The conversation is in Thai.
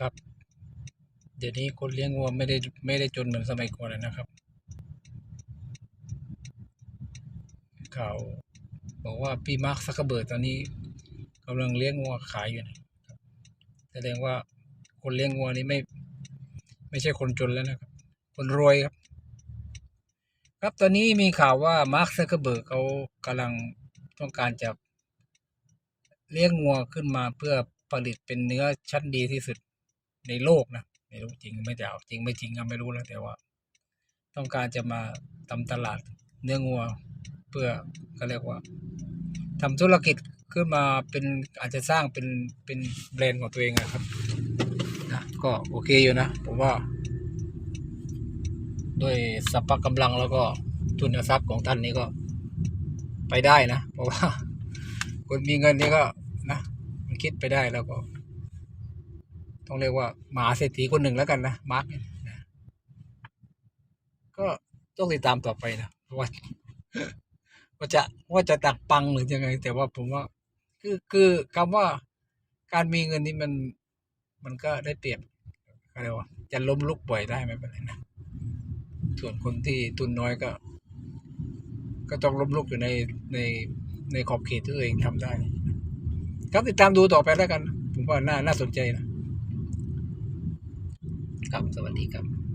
ครับ เดี๋ยวนี้คนเลี้ยงวัวไม่ได้ไม่ได้จนเหมือนสมัยก่อนแล้วนะครับ ข่าวบอกว่าพี่มาร์คซักเบิร์กตอนนี้กำลังเลี้ยงวัวขายอยู่นะแสดงว่าคนเลี้ยงวัวนี้ไม่ ไม่ใช่คนจนแล้วนะครับ คนรวยครับ ครับตอนนี้มีข่าวว่ามาร์คซักเบิร์กเขากำลังต้องการจะเลี้ยงวัวขึ้นมาเพื่อผลิตเป็นเนื้อชั้นดีที่สุด ในโลกนะไม่รู้จริงไม่เอาจริงไม่จริงก็ไม่รู้แล้วแต่ว่า ต้องการจะมาทำตลาดเนื้องัวเพื่อก็เรียกว่าทำธุรกิจขึ้นมาเป็นอาจจะสร้างเป็นเป็นแบรนด์ของตัวเองอะครับนะก็โอเคอยู่นะผมว่า ด้วยสัพพะกำลังแล้วก็ทุนทรัพย์ของท่านนี้ก็ไปได้นะ เพราะว่าคนมีเงินนี่ก็นะมันคิดไปได้แล้วก็ ต้องเรียกว่ามหาเศรษฐีคนหนึ่งแล้วกันนะมาร์กนะก็ต้องติดตามต่อไปนะว่าว่าจะว่าจะตักปังหรือยังไง แต่ว่าผมว่า คือคือคำว่าการมีเงินนี่มันมันก็ได้เปรียบอะไรยกว่าจะล้มลุกบ่อยได้ไม่เป็นไรนะส่วนคนที่ทุนน้อยก็ ก็ต้องล้มลุกอยู่ในในในขอบเขตที่ตัวเองทำได้ ครับติดตามดูต่อไปแล้วกัน ผมว่าน่าน่าสนใจนะ ครับสวัสดีครับ